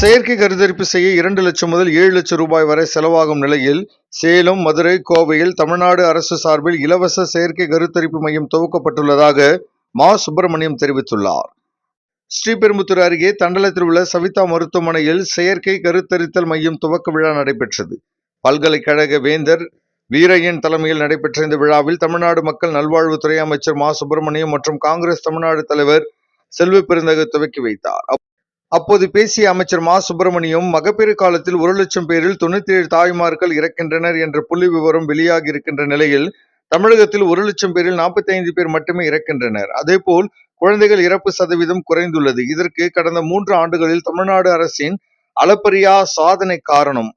செயற்கை கருத்தரிப்பு செய்ய இரண்டு லட்சம் முதல் ஏழு லட்சம் ரூபாய் வரை செலவாகும் நிலையில் சேலம் மதுரை கோவையில் தமிழ்நாடு அரசு சார்பில் இலவச செயற்கை கருத்தரிப்பு மையம் துவக்கப்பட்டுள்ளதாக மா. சுப்பிரமணியம் தெரிவித்துள்ளார். ஸ்ரீபெரும்புத்தூர் அருகே தண்டலத்தில் உள்ள சவிதா மருத்துவமனையில் செயற்கை கருத்தரித்தல் மையம் துவக்க விழா நடைபெற்றது. பல்கலைக்கழக வேந்தர் வீரையன் தலைமையில் நடைபெற்ற இந்த விழாவில் தமிழ்நாடு மக்கள் நல்வாழ்வுத்துறை அமைச்சர் மா. சுப்பிரமணியம் மற்றும் காங்கிரஸ் தமிழ்நாடு தலைவர் செல்வ பெருந்தகை துவக்கி வைத்தார். அப்போது பேசிய அமைச்சர் மா. சுப்பிரமணியம் மகப்பேறு காலத்தில் ஒரு லட்சம் பேரில் தொண்ணூத்தி ஏழு தாய்மார்கள் இறக்கின்றனர் என்ற புள்ளி விவரம் வெளியாகி இருக்கின்ற நிலையில் தமிழகத்தில் ஒரு லட்சம் பேரில் நாற்பத்தி ஐந்து பேர் மட்டுமே இறக்கின்றனர். அதேபோல் குழந்தைகள் இறப்பு சதவீதம் குறைந்துள்ளது. இதற்கு கடந்த மூன்று ஆண்டுகளில் தமிழ்நாடு அரசின் அளப்பரியா சாதனை காரணம்.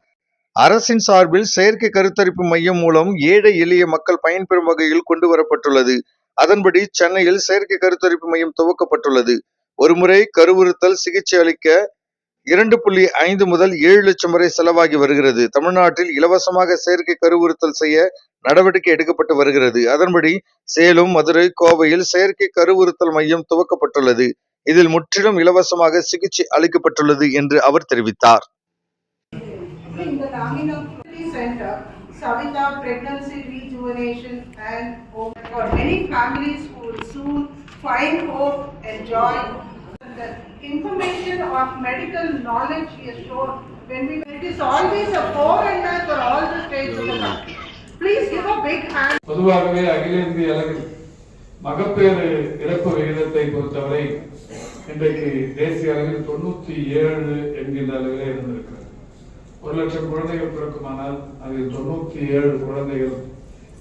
அரசின் சார்பில் செயற்கை கருத்தரிப்பு மையம் மூலம் ஏழை எளிய மக்கள் பயன்பெறும் வகையில் கொண்டு வரப்பட்டுள்ளது. அதன்படி சென்னையில் செயற்கை கருத்தரிப்பு மையம் துவக்கப்பட்டுள்ளது. ஒருமுறை கருவுறுத்தல் சிகிச்சை அளிக்க இரண்டு புள்ளி ஐந்து முதல் ஏழு லட்சம் வரை செலவாகி வருகிறது. தமிழ்நாட்டில் இலவசமாக செயற்கை கருவுறுத்தல் செய்ய நடவடிக்கை எடுக்கப்பட்டு வருகிறது. அதன்படி சேலம் மதுரை கோவையில் செயற்கை கருவுறுத்தல் மையம் துவக்கப்பட்டுள்ளது. இதில் முற்றிலும் இலவசமாக சிகிச்சை அளிக்கப்பட்டுள்ளது என்று அவர் தெரிவித்தார். Savita Pregnancy Rejuvenation and Hope for many families who will soon find hope and joy. The information of medical knowledge is shown when we, it is always a forerunner for all the states of the country. Please give a big hand. பொதுவாகவே அகில இந்திய அளவில் மகப்பேறு இறப்பு விகிதத்தை பொறுத்தவரை இன்றைக்கு தேசிய அளவில் தொண்ணூத்தி ஏழு என்கின்ற அளவிலே இருந்திருக்கிறது ஒரு லட்சம் குழந்தைகள் பிறக்குமானால் அதில் தொண்ணூத்தி ஏழு குழந்தைகள்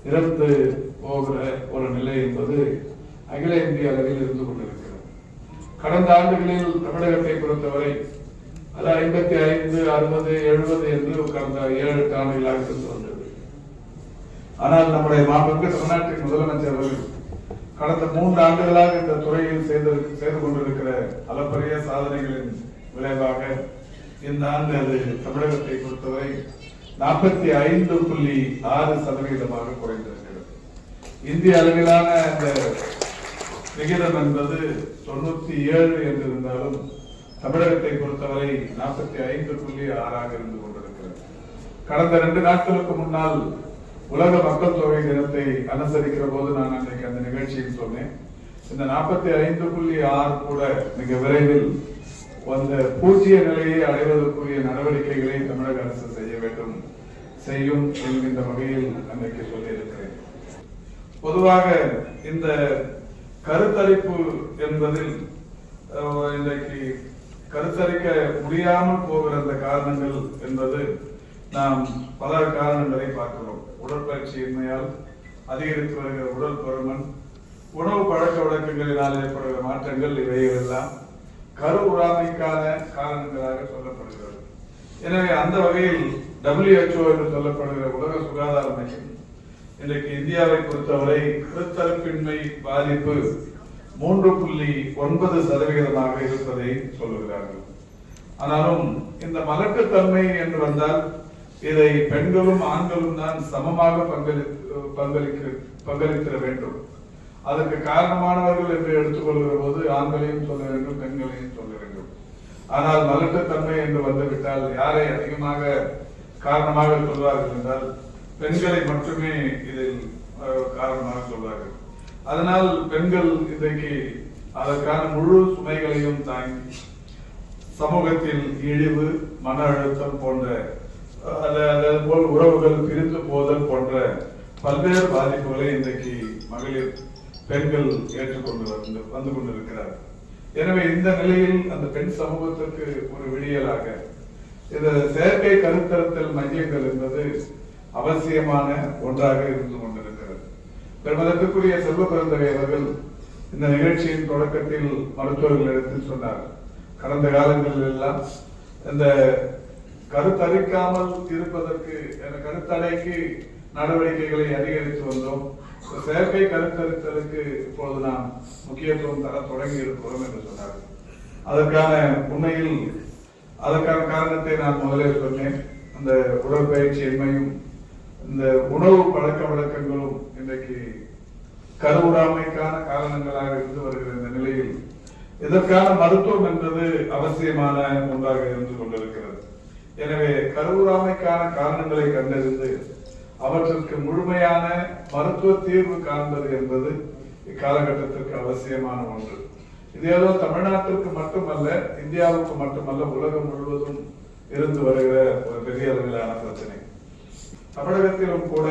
இறந்து போகிற ஒரு நிலை என்பது அகில இந்திய அளவில் இருந்து கொண்டிருக்கிறது. கடந்த ஆண்டுகளில் தமிழகத்தை பொறுத்தவரை அது ஐம்பத்தி ஐந்து அறுபது எழுபது என்று கடந்த ஏழு எட்டு ஆண்டுகளாக இருந்து வந்தது. ஆனால் நம்முடைய மாண்புக்கு தமிழ்நாட்டின் முதலமைச்சர் அவர்கள் கடந்த மூன்று ஆண்டுகளாக இந்த துறையில் செய்து செய்து கொண்டிருக்கிற அளப்பரிய சாதனைகளின் விளைவாக இந்த ஆண்டு அது தமிழகத்தை பொறுத்தவரை நாற்பத்தி ஐந்து புள்ளி ஆறு சதவீதமாக குறைந்திருக்கிறது. இந்திய அளவிலான இந்த விகிதம் என்பது தொண்ணூத்தி ஏழு என்று இருந்தாலும் தமிழகத்தை பொறுத்தவரை நாற்பத்தி ஐந்து புள்ளி ஆறாக இருந்து கொண்டிருக்கிறது. கடந்த ரெண்டு நாட்களுக்கு முன்னால் உலக மக்கள் தொகை தினத்தை அனுசரிக்கிற போது நான் அன்றைக்கு அந்த நிகழ்ச்சியில் சொன்னேன். இந்த நாற்பத்தி ஐந்து புள்ளி ஆறு கூட மிக விரைவில் அந்த பூஜ்ய நிலையை அடைவதற்குரிய நடவடிக்கைகளை தமிழக அரசு செய்ய வேண்டும் செய்யும் என்கின்ற வகையில் அன்றைக்கு சொல்லியிருக்கிறேன். பொதுவாக இந்த கருத்தரிப்பு என்பதில் இன்றைக்கு கருத்தரிக்க முடியாமல் போகிற அந்த காரணங்கள் என்பது நாம் பல காரணங்களை பார்க்கிறோம். உடற்பயிற்சியின்மையால் அதிகரித்து வருகிற உடல் பருமன் உணவு பழக்க வழக்கங்களினால் ஏற்படுகிற மாற்றங்கள் இவையெல்லாம் கரு உறாமைக்கான காரணங்களாக சொல்லப்படுகிறது. எனவே அந்த வகையில் டபிள்யூஹெச்ஓ என்று சொல்லப்படுகிற உலக சுகாதார மையம் இன்றைக்கு இந்தியாவை பொறுத்தவரை கருத்தரப்பின்மை பாதிப்பு மூன்று புள்ளி ஒன்பது சதவிகிதமாக இருப்பதை சொல்லுகிறார்கள். ஆனாலும் இந்த மலட்டுத்தன்மை என்று வந்தால் இதை பெண்களும் ஆண்களும் தான் சமமாக பங்களித்து பங்களிக்க பங்களித்திட வேண்டும். அதற்கு காரணமானவர்கள் என்று எடுத்துக்கொள்கிற போது ஆண்களையும் சொல்ல வேண்டும் பெண்களையும் சொல்ல வேண்டும். ஆனால் மலட்டுத்தன்மை என்று வந்துவிட்டால் யாரை அதிகமாக காரணமாக சொல்வார்கள் என்றால் பெண்களை மட்டுமே இதில் காரணமாக சொல்வார்கள். அதனால் பெண்கள் இன்றைக்கு அதற்கான முழு சுமைகளையும் தாங்கி சமூகத்தில் இழிவு மன அழுத்தம் போன்ற அதே போல் உறவுகள் பிரிந்து போதல் போன்ற பல்வேறு பாதிப்புகளை இன்றைக்கு மகளிர் பெண்கள் ஏற்றுக்கொண்டு வந்து வந்து கொண்டிருக்கிறார் எனவே இந்த நிலையில் அந்த பெண் சமூகத்திற்கு ஒரு விடியலாக இந்த செயற்கை கருத்தரத்தல் மையங்கள் என்பது அவசியமான ஒன்றாக இருந்து கொண்டிருக்கிறது. பெருமதத்துக்குரிய செல்வ பிறந்தகை அவர்கள் இந்த நிகழ்ச்சியின் தொடக்கத்தில் மருத்துவர்கள் எடுத்து சொன்னார். கடந்த காலங்களில் எல்லாம் இந்த கருத்தரிக்காமல் இருப்பதற்கு அந்த கருத்தடைக்கு நடவடிக்கைகளை அதிகரித்து வந்தோம். செயற்கை கருத்தரித்தலுக்கு இப்பொழுது நாம் முக்கியத்துவம் தர தொடங்கி இருக்கிறோம் என்று சொன்னார். அதற்கான உண்மையில் அதற்கான காரணத்தை நான் முதலே சொன்னேன். அந்த உடற்பயிற்சியின்மையும் இந்த உணவு பழக்க வழக்கங்களும் இன்றைக்கு கருவுறாமைக்கான காரணங்களாக இருந்து வருகிற இந்த நிலையில் இதற்கான மருத்துவம் என்பது அவசியமான ஒன்றாக இருந்து கொண்டிருக்கிறது. எனவே கருவுறாமைக்கான காரணங்களை கண்டறிந்து அவற்றிற்கு முழுமையான மருத்துவ தீர்வு காண்பது என்பது இக்காலகட்டத்திற்கு அவசியமான ஒன்று. இது ஏதோ தமிழ்நாட்டிற்கு மட்டுமல்ல இந்தியாவுக்கு மட்டுமல்ல உலகம் முழுவதும் இருந்து வருகிற ஒரு பெரிய அளவிலான பிரச்சனை. தமிழகத்திலும் கூட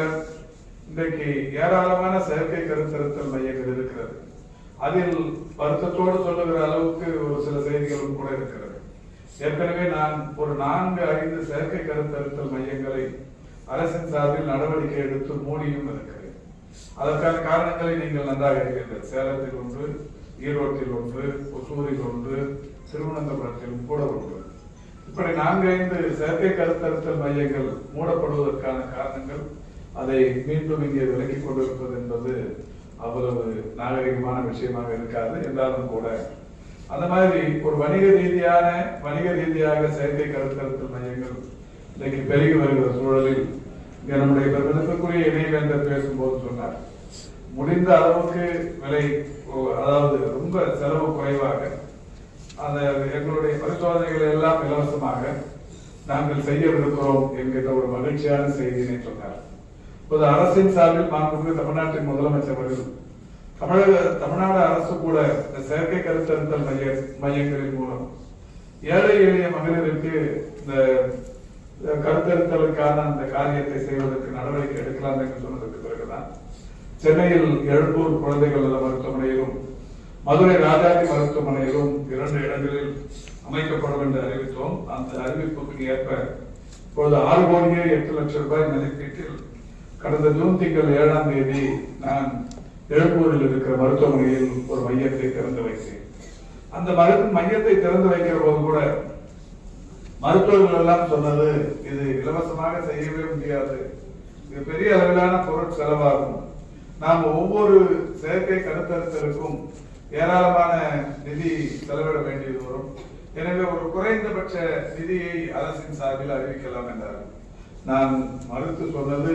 இன்றைக்கு ஏராளமான செயற்கை கருத்தருத்தல் மையங்கள் இருக்கிறது. அதில் வருத்தத்தோடு சொல்லுகிற அளவுக்கு ஒரு சில செய்திகளும் கூட இருக்கிறது. ஏற்கனவே நான் ஒரு நான்கு ஐந்து செயற்கை கருத்தருத்தல் மையங்களை அரசின் சார்பில் நடவடிக்கை எடுத்து மூடியும் இருக்கிறேன். அதற்கான காரணங்களை நீங்கள் நன்றாக அறிவீர்கள் சேலத்தில் ஒன்று ஈரோட்டில் ஒன்று ஒசூரில் ஒன்று திருவனந்தபுரத்திலும் கூட ஒன்று. இப்படி நான்கு இந்த செயற்கை கருத்தருத்தல் மையங்கள் மூடப்படுவதற்கான காரணங்கள் அதை மீண்டும் இங்கே விலக்கிக் கொண்டிருப்பது என்பது அவ்வளவு நாகரிகமான விஷயமாக இருக்காது. என்றாலும் கூட அந்த மாதிரி ஒரு வணிக ரீதியான வணிக ரீதியாக செயற்கை கருத்தருத்தல் மையங்கள் இன்றைக்கு பெருகி வருகிற சூழலில் இங்கே நம்முடைய பெருமதிப்புக்குரிய இணைவேந்தர் பேசும்போது சொன்னார். முடிந்த அளவுக்கு விலை ஓ- அதாவது ரொம்ப செலவு குறைவாக அந்த எங்களுடைய பரிசோதனைகளை எல்லாம் இலவசமாக நாங்கள் செய்யவிருக்கிறோம் என்கின்ற ஒரு மகிழ்ச்சியான செய்தியினை சொன்னார். இப்போது அரசின் சார்பில் மாண்புமிகு தமிழ்நாட்டின் முதலமைச்சர் அவர்கள் தமிழக தமிழ்நாடு அரசு கூட இந்த செயற்கை கருத்தருத்தல் மைய மையங்களின் மூலம் ஏழை எளிய மகளிருக்கு இந்த இந்த கருத்தருத்தலுக்கான அந்த காரியத்தை செய்வதற்கு நடவடிக்கை எடுக்கலாம் என்று சொன்னதற்கு பிறகுதான் சென்னையில் எழும்பூர் குழந்தைகள் நல மருத்துவமனையிலும் மதுரை ராஜாஜி மருத்துவமனையிலும் இரண்டு இடங்களில் அமைக்கப்படும் என்று அறிவித்தோம். அந்த அறிவிப்புக்கு ஏற்ப இப்பொழுது ஆறு கோடியே எட்டு லட்சம் ரூபாய் மதிப்பீட்டில் கடந்த ஜூன் திங்கள் ஏழாம் தேதி நான் எழுப்பூரில் இருக்கிற மருத்துவமனையில் ஒரு மையத்தை திறந்து வைத்தேன். அந்த மரு மையத்தை திறந்து வைக்கிற போது கூட மருத்துவர்கள் எல்லாம் சொன்னது இது இலவசமாக செய்யவே முடியாது. இது பெரிய அளவிலான பொருள் செலவாகும். நாம் ஒவ்வொரு செயற்கை கருத்தருத்தலுக்கும் ஏராளமான நிதி செலவிட வேண்டியது வரும். எனவே ஒரு குறைந்தபட்ச நிதியை அரசின் சார்பில் அறிவிக்கலாம் என்றார் நான் மறுத்து சொன்னது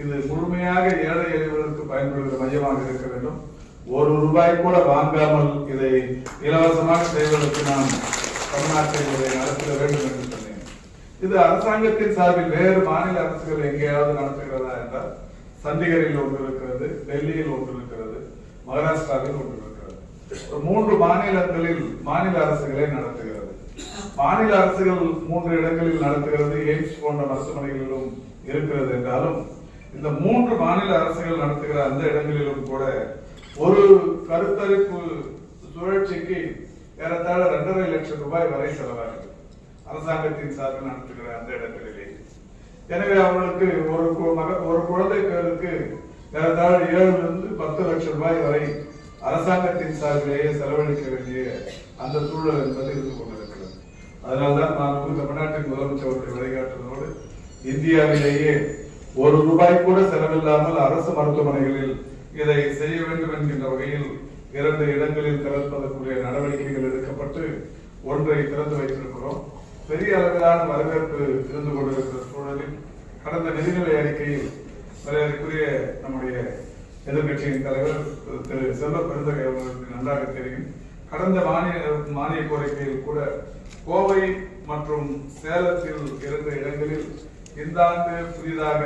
இது முழுமையாக ஏழை எளியவர்களுக்கு பயன்படுகிற மையமாக இருக்க வேண்டும். ஒரு ரூபாய் கூட வாங்காமல் இதை இலவசமாக செய்வதற்கு நாம் தமிழ்நாட்டில் இதை நடத்த வேண்டும் என்று சொன்னேன். இது அரசாங்கத்தின் சார்பில் வேறு மாநில அரசுகள் எங்கேயாவது நடத்துகிறதா என்றால் சண்டிகரில் ஒன்று இருக்கிறது டெல்லியில் ஒன்று இருக்கிறது மகாராஷ்டிராவில் ஒன்று இருக்கிறது ஒரு மூன்று மாநிலங்களில் மாநில அரசுகளை நடத்துகிறது. மாநில அரசுகள் மூன்று இடங்களில் நடத்துகிறது எய்ம்ஸ் போன்ற மருத்துவமனைகளிலும் இருக்கிறது என்றாலும் இந்த மூன்று மாநில அரசுகள் நடத்துகிற அந்த இடங்களிலும் கூட ஒரு கருத்தரிப்பு சுழற்சிக்கு ஏறத்தாழ இரண்டரை லட்சம் ரூபாய் வரை செலவாகிறது. அரசாங்கத்தின் சார்பில் நடத்துகிற அந்த இடங்களில். எனவே அவர்களுக்கு ஒரு ஒரு குழந்தைகளுக்கு ஏறத்தாழ் ஏறத்தாழ ஏழுல இருந்து பத்து லட்சம் ரூபாய் வரை அரசாங்கத்தின் சார்பிலேயே செலவழிக்க வேண்டிய அந்த சூழல் என்பது இருந்து கொண்டிருக்கிறது. அதனால்தான் நான் வந்து தமிழ்நாட்டின் முதலமைச்சர் அவர்கள் வழிகாட்டுவதோடு இந்தியாவிலேயே ஒரு ரூபாய் கூட செலவில்லாமல் அரசு மருத்துவமனைகளில் இதை செய்ய வேண்டும் என்கின்ற வகையில் இரண்டு இடங்களில் திறப்பதற்குரிய நடவடிக்கைகள் எடுக்கப்பட்டு ஒன்றை திறந்து வைத்திருக்கிறோம். பெரிய அளவிலான வரவேற்பு இருந்து கொண்டிருக்கிற சூழலில் கடந்த நிதிநிலை அறிக்கையில் மரியாதைக்குரிய நம்முடைய எதிர்கட்சியின் தலைவர் திரு செல்வ பெருந்தகை அவர்களுக்கு நன்றாக தெரியும். கடந்த மானிய மானிய கோரிக்கையில் கூட கோவை மற்றும் சேலத்தில் இருந்த இடங்களில் இந்த ஆண்டு புதிதாக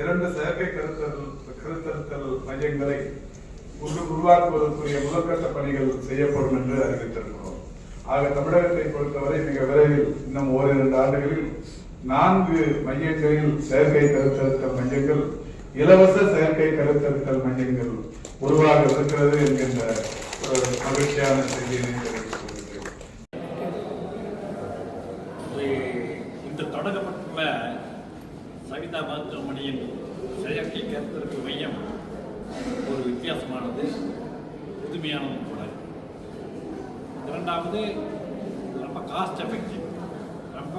இரண்டு செயற்கை கருத்தல் கருத்தருத்தல் மையங்களை உருவாக்குவதற்குரிய முதற்கட்ட பணிகள் செய்யப்படும் என்று அறிவித்திருக்கிறோம். ஆக தமிழகத்தை பொறுத்தவரை மிக விரைவில் இன்னும் ஓரிரண்டு ஆண்டுகளில் நான்கு மையங்களில் செயற்கை கருத்தருத்தல் மையங்கள் இலவச செயற்கை கருத்தருத்தல் மையங்கள் உருவாக இருக்கிறது என்கின்ற ஒரு மகிழ்ச்சியான செய்தியை இந்த தொடங்கப்பட்டுள்ள சவிதா மருத்துவமனையின் செயற்கை கருத்தருக்கு மையம் ஒரு வித்தியாசமானது புதுமையானது. ரெண்டாவது ரொம்ப காஸ்ட் எஃபெக்டிவ் ரொம்ப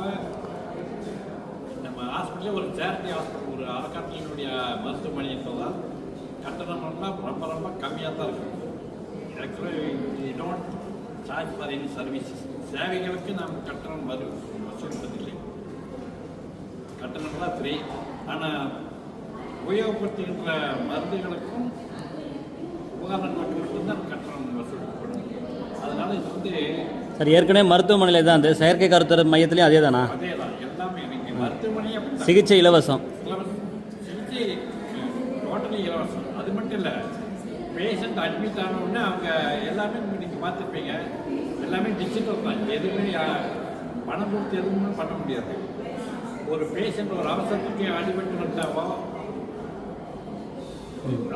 நம்ம ஹாஸ்பிட்டலே ஒரு சேரிட்டி ஹாஸ்பிட்டல் ஒரு அறக்கட்டளையினுடைய மருத்துவமனை என்பதால் கட்டணம் ரொம்ப ரொம்ப கம்மியாக தான் இருக்கும் actually don't charge for any services சேவைகளுக்கு நாம் கட்டணம் வரு வசூலிப்பதில்லை. கட்டணம்லாம் ஃப்ரீ ஆனால் உபயோகப்படுத்துகின்ற மருந்துகளுக்கும் உபகரணங்களுக்கு மட்டும்தான் கட்டணம் வசூல் அதனால அதனால இது வந்து சார் ஏற்கனவே மருத்துவமனையில் தான் அந்த செயற்கை கருத்தர மையத்துலேயும் அதே தானா அதே. சிகிச்சை இலவசம். இலவசம். சிகிச்சை டோட்டலி இலவசம். அது மட்டும் இல்லை பேஷண்ட் அட்மிட் ஆன உடனே அவங்க எல்லாமே நீங்கள் பார்த்துருப்பீங்க எல்லாமே டிஜிட்டல் தான். எதுவுமே பணம் கொடுத்து எதுவுமே பண்ண முடியாது. ஒரு பேஷண்ட் ஒரு அவசரத்துக்கு அடிபட்டு வந்தாவோ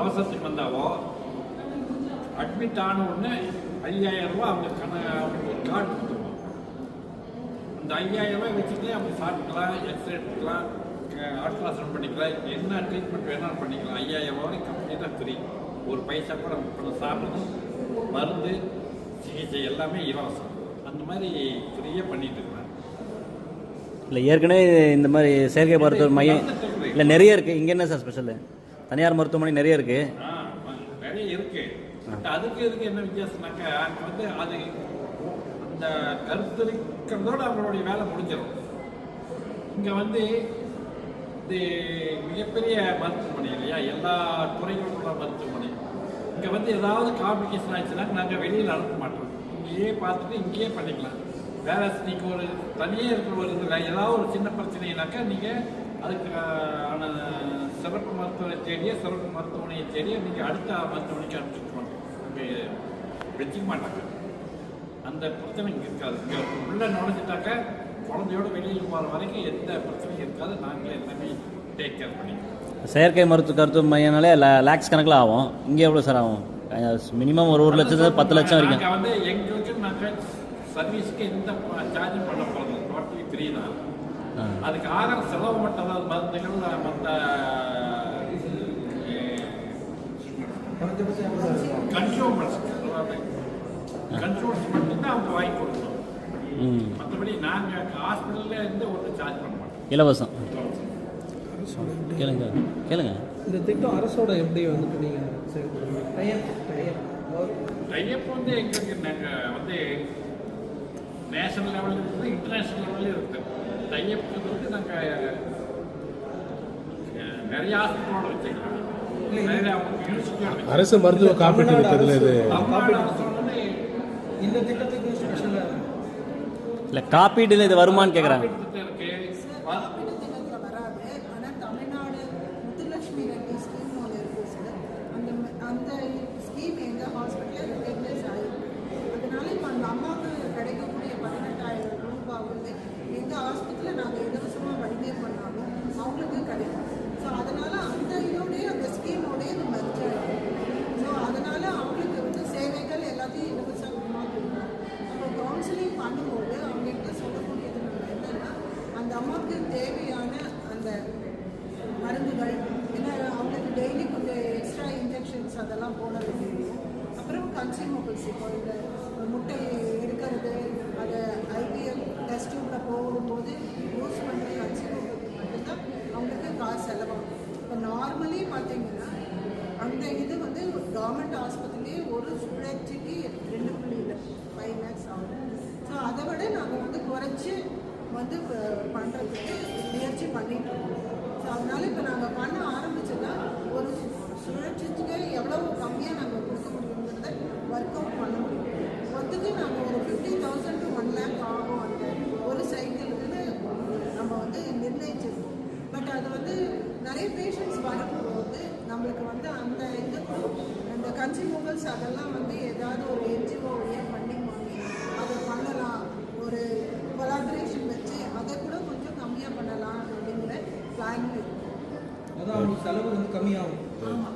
அவசரத்துக்கு வந்தாவோ அட்மிட் ஆன உடனே ஐயாயிரம் ரூபாய் அவங்க கண அவங்க ஒரு கார்டு கொடுத்துருவோம் அந்த ஐயாயிரம் ரூபாய் வச்சுட்டு அவங்க சாப்பிட்டுக்கலாம் எக்ஸ்ரே எடுத்துக்கலாம் அல்ட்ராசவுண்ட் பண்ணிக்கலாம். என்ன ட்ரீட்மெண்ட் வேணாலும் பண்ணிக்கலாம். ஐயாயிரம் ரூபாய் கம்ப்ளீட்டாக ஃப்ரீ ஒரு பைசா கூட நம்ம சாப்பிடணும். மருந்து சிகிச்சை எல்லாமே இலவசம். அந்த மாதிரி ஃப்ரீயாக பண்ணிட்டு இருக்கிறாங்க இல்லை ஏற்கனவே இந்த மாதிரி செயற்கை மருத்துவ மையம் இல்லை நிறைய இருக்குது இங்கே என்ன சார் ஸ்பெஷலு தனியார் மருத்துவமனை நிறைய இருக்குது ஆ, ஆ, நிறைய இருக்கு பட் அதுக்கு இதுக்கு என்ன வித்தியாசம்னாக்கா அங்க வந்து அது அந்த கருத்தரிக்கிறதோட அவங்களுடைய வேலை முடிஞ்சிடும் இங்க வந்து இது மிகப்பெரிய மருத்துவமனை இல்லையா? எல்லா துறைகளும் உள்ள மருத்துவமனை. இங்க வந்து ஏதாவது காம்ப்ளிகேஷன் ஆச்சுன்னா நாங்கள் வெளியில் அனுப்ப மாட்டோம். இங்கேயே பார்த்துட்டு இங்கேயே பண்ணிக்கலாம். வேற நீங்க ஒரு தனியே இருக்கிற ஒரு இதுல ஏதாவது ஒரு சின்ன பிரச்சனைனாக்கா நீங்க அதுக்கு ஆன சிறப்பு மருத்துவரை தேடிய சிறப்பு மருத்துவமனையை தேடிய நீங்கள் அடுத்த மருத்துவமனைக்கு அனுப்பிச்சு இங்கே வச்சுக்க மாட்டாங்க. அந்த பிரச்சனை இங்கே இருக்காது. இங்கே உள்ள நுழைஞ்சிட்டாக்க குழந்தையோட வெளியில் போகிற வரைக்கும் எந்த பிரச்சனையும் இருக்காது. நாங்களே எல்லாமே டேக் கேர் பண்ணிக்கிறோம். செயற்கை மருத்துவ கருத்துவ மையனாலே லேக்ஸ் கணக்கில் ஆகும். இங்கே எவ்வளோ சார் ஆகும்? மினிமம் ஒரு ஒரு லட்சத்து பத்து லட்சம் வரைக்கும். வந்து எங்களுக்கு நாங்கள் சர்வீஸ்க்கு எந்த சார்ஜும் பண்ண போகிறது டோட்டலி ஃப்ரீ தான். அதுக்கு ஆகிற செலவு மட்டும் அதாவது மருந்துகள் மற்ற கன்சூமர்ஸ் கன்சூமர்ஸ் மட்டும்தான் அவங்க வாங்கி கொடுக்கணும் மற்றபடி நாங்கள் ஹாஸ்பிட்டலில் இருந்து ஒன்றும் சார்ஜ் பண்ண மாட்டோம் இலவசம் கேளுங்க. கேளுங்க. இந்த திட்டம் அரசோட எப்படி வந்துட்டு நீங்கள் செயல்படுறீங்க? டைப் வந்து எங்களுக்கு நாங்கள் வந்து நேஷனல் லெவலில் இருக்குது இன்டர்நேஷனல் லெவலில் இருக்குது டைப் வந்து நாங்கள் நிறைய ஹாஸ்பிட்டலோட வச்சுக்கலாம் அரசு மருத்துவ காப்பீட்டு திட்டத்தில் இது இந்த திட்டத்துக்கு ஸ்பெஷலாக இல்லை காப்பீடுல இது வருமான்னு கேட்குறாங்க காப்பீட்டு திட்டம் இருக்கு வ- காப்பீடு திட்டத்தில் வராது ஆனால் தமிழ்நாடு முத்துலட்சுமி ரெட்டி ஸ்கீம் ஒன்று இருக்குது சார் அந்த ம- அந்த ஸ்கீம் எங்கள் ஹாஸ்பிட்டலில் ரெகக்னைஸ் ஆகிருக்கு அதனால இப்போ அந்த அம்மாவுக்கு கிடைக்கக்கூடிய பதினெட்டாயிரம் ரூபாய் வந்து எங்கள் ஹாஸ்பிட்டலில் நாங்கள் இலவசமாக வழிமே பண்ணாலும் அவங்களுக்கு கிடைக்கும் ஸோ அதனால அந்த இதோடய அந்த ஸ்கீமோடய இது மெர்ஜ் ஆகிடும் ஸோ அதனால அவங்களுக்கு வந்து சேவைகள் எல்லாத்தையும் இலவசமாக கொடுக்குறோம் நம்ம கவுன்சிலிங் பண்ணும்போது அவங்ககிட்ட சொல்லக்கூடியது நம்ம என்னன்னா அந்த அம்மாவுக்கு தேவையான அந்த மருந்துகள் ஏன்னா அவங்களுக்கு டெய்லி கொஞ்சம் எக்ஸ்ட்ரா இன்ஜெக்ஷன்ஸ் அதெல்லாம் போட வேண்டியிருக்கும் அப்புறம் கன்சியூமபிள்ஸ் இப்போ இந்த முட்டை எடுக்கிறது அதை ஐவிஎஃப் டெஸ்ட் டியூப்பில் போகும்போது யூஸ் பண்ணுற கன்சியூமபிள் மட்டும்தான் அவங்களுக்கு காசு செலவாகும். இப்போ நார்மலி பார்த்தீங்கன்னா அந்த இது வந்து கவர்மெண்ட் ஆஸ்பத்திரிலேயே ஒரு சுழற்சிக்கு ரெண்டு புள்ளி இல்லை ஃபைவ் லேக்ஸ் ஆகும். ஸோ அதை விட நாங்கள் வந்து குறைச்சி வந்து பண்ணுறதுக்கு முயற்சி பண்ணிட்டு இருக்கோம். ஸோ அதனால இப்போ நாங்கள் பண்ண ஆரம்பிச்சோன்னா ஒரு சுழற்சிக்கு எவ்வளோ கம்மியாக நாங்கள் கொடுக்க முடியும்? முடியுங்கிறத ஒர்க் அவுட் பண்ண முடியும். மொத்தத்துக்கு நாங்கள் ஒரு fifty thousand to one lakh ஆகும் அந்த ஒரு சைக்கிளுக்குன்னு நம்ம வந்து நிர்ணயிச்சிருக்கோம். பட் அது வந்து நிறைய பேஷண்ட்ஸ் வரும்போது நம்மளுக்கு வந்து அந்த இது அந்த கன்சியூமபிள்ஸ் அதெல்லாம் வந்து ஏதாவது ஒரு என்ஜிஓ வழியாக ஃபண்டிங் வாங்கி அதை பண்ணலாம். ஒரு கொலாபரேஷன் வச்சு அதை கூட கொஞ்சம் கம்மியாக பண்ணலாம் அப்படிங்கிற பிளான் இருக்கு அதான் செலவு வந்து கம்மியாகும். ஆமாம்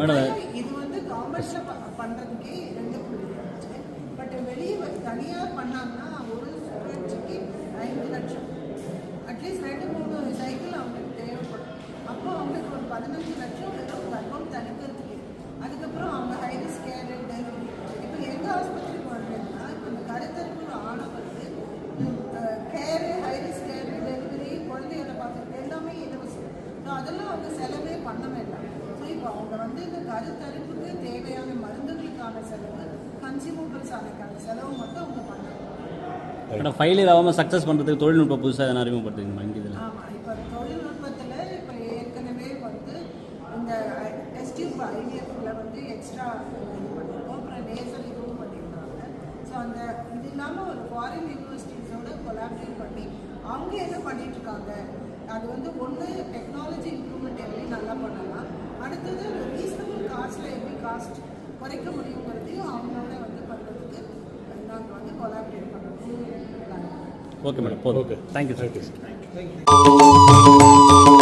மேடம். இது வந்து கவர்மெண்ட்ல பண்ணுறதுக்கே ரெண்டு புள்ளி இருந்துச்சு பட் வெளியே தனியார் பண்ணாங்கன்னா எக்ஸ்பென்ஸ் அதுக்கான செலவு மட்டும் அவங்க பண்ணுறாங்க ஃபைலியர் ஆகாமல் சக்ஸஸ் பண்ணுறதுக்கு தொழில்நுட்பம் புதுசாக எதனா அறிமுகப்படுத்துங்க இந்த இதில். இப்போ தொழில்நுட்பத்தில் இப்போ ஏற்கனவே வந்து இந்த டெஸ்டியூப் ஐவிஎஃப்பில் வந்து எக்ஸ்ட்ரா இது பண்ணியிருக்கோம் அப்புறம் லேசர் இதுவும் பண்ணியிருக்காங்க ஸோ அந்த இது இல்லாமல் ஒரு ஃபாரின் யூனிவர்சிட்டிஸோட கொலாபரேட் பண்ணி அவங்க என்ன பண்ணிட்டு அது வந்து ஒன்று டெக்னாலஜி இம்ப்ரூவ்மெண்ட் எப்படி நல்லா பண்ணலாம். அடுத்தது ரீசனபிள் காஸ்ட்டில் எப்படி காஸ்ட் குறைக்க முடியுங்கிறதையும் அவங்களோட okay madam Okay. Thank you sir thank you thank you